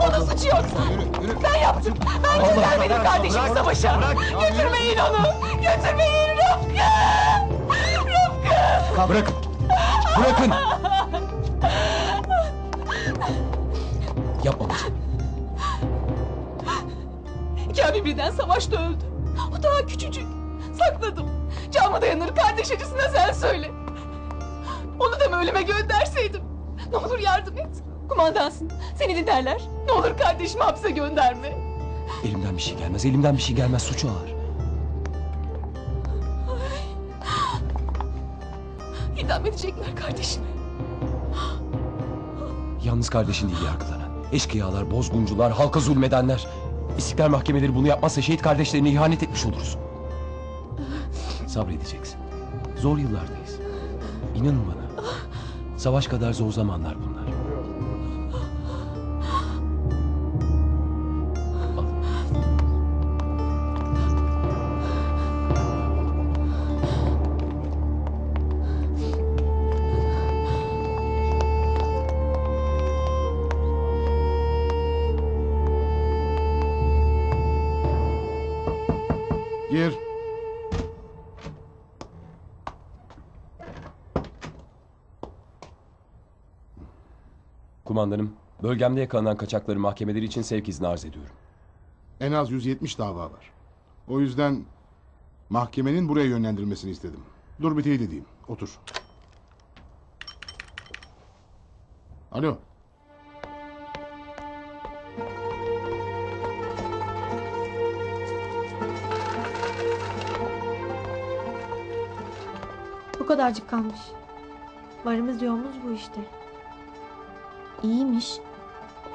Onun suçu yok. Ben yaptım. Ben göndermedim kardeşimi savaşa. Götürmeyin onu. Götürmeyin Rıfkı. Rıfkı. Bırakın. Bırakın. Yapma babacığım. İki abi birden savaşta öldü. O daha küçücük. Sakladım. Canıma dayanır kardeş acısına sen söyle. Onu da mı ölüme gönderseydim? Ne olur yardım et. Kumandansın. Seni dinlerler. Ne olur kardeşimi hapse gönderme. Elimden bir şey gelmez. Elimden bir şey gelmez. Suçu ağır. İdam edecekler kardeşimi. Yalnız kardeşin değil yargılanan. Eşkıyalar, bozguncular, halka zulmedenler. İstiklal mahkemeleri bunu yapmazsa şehit kardeşlerine ihanet etmiş oluruz. Sabredeceksin. Zor yıllardayız. İnanın bana. Savaş kadar zor zamanlar bunlar. Gir. Kumandanım, bölgemde yakalanan kaçakları mahkemeleri için sevk izni arz ediyorum. En az 170 dava var. O yüzden mahkemenin buraya yönlendirmesini istedim. Dur bir teyit edeyim. Otur. Alo. Kadarcık kalmış. Varımız yoğumuz bu işte. İyiymiş.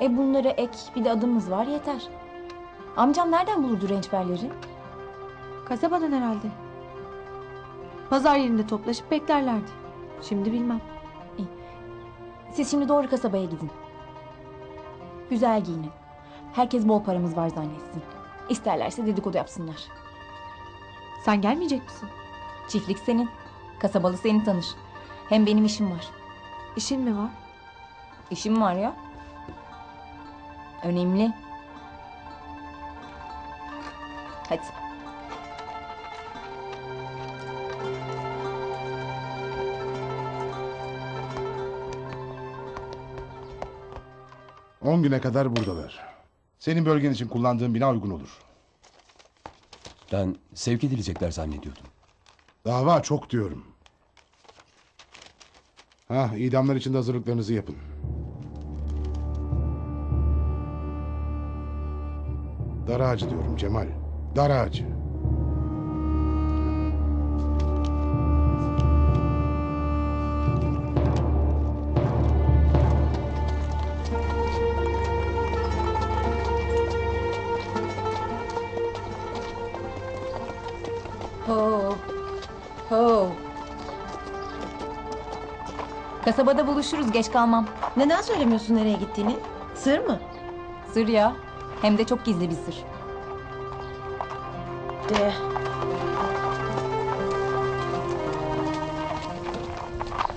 E bunlara ek bir de adımız var yeter. Amcam nereden bulurdu rençberleri? Kasabadan herhalde. Pazar yerinde toplaşıp beklerlerdi. Şimdi bilmem. Siz şimdi doğru kasabaya gidin. Güzel giyinin. Herkes bol paramız var zannetsin. İsterlerse dedikodu yapsınlar. Sen gelmeyecek misin? Çiftlik senin. Kasabalı seni tanır. Hem benim işim var. İşin mi var? İşim var ya. Önemli. Hadi. On güne kadar buradalar. Senin bölgen için kullandığın bina uygun olur. Ben sevk edilecekler zannediyordum. Dava çok diyorum. Ha, idamlar için de hazırlıklarınızı yapın. Dar ağacı diyorum Cemal. Dar ağacı. Ho. Ho. Kasabada buluşuruz geç kalmam. Neden söylemiyorsun nereye gittiğini? Sır mı? Sır ya. Hem de çok gizli bir sır. De.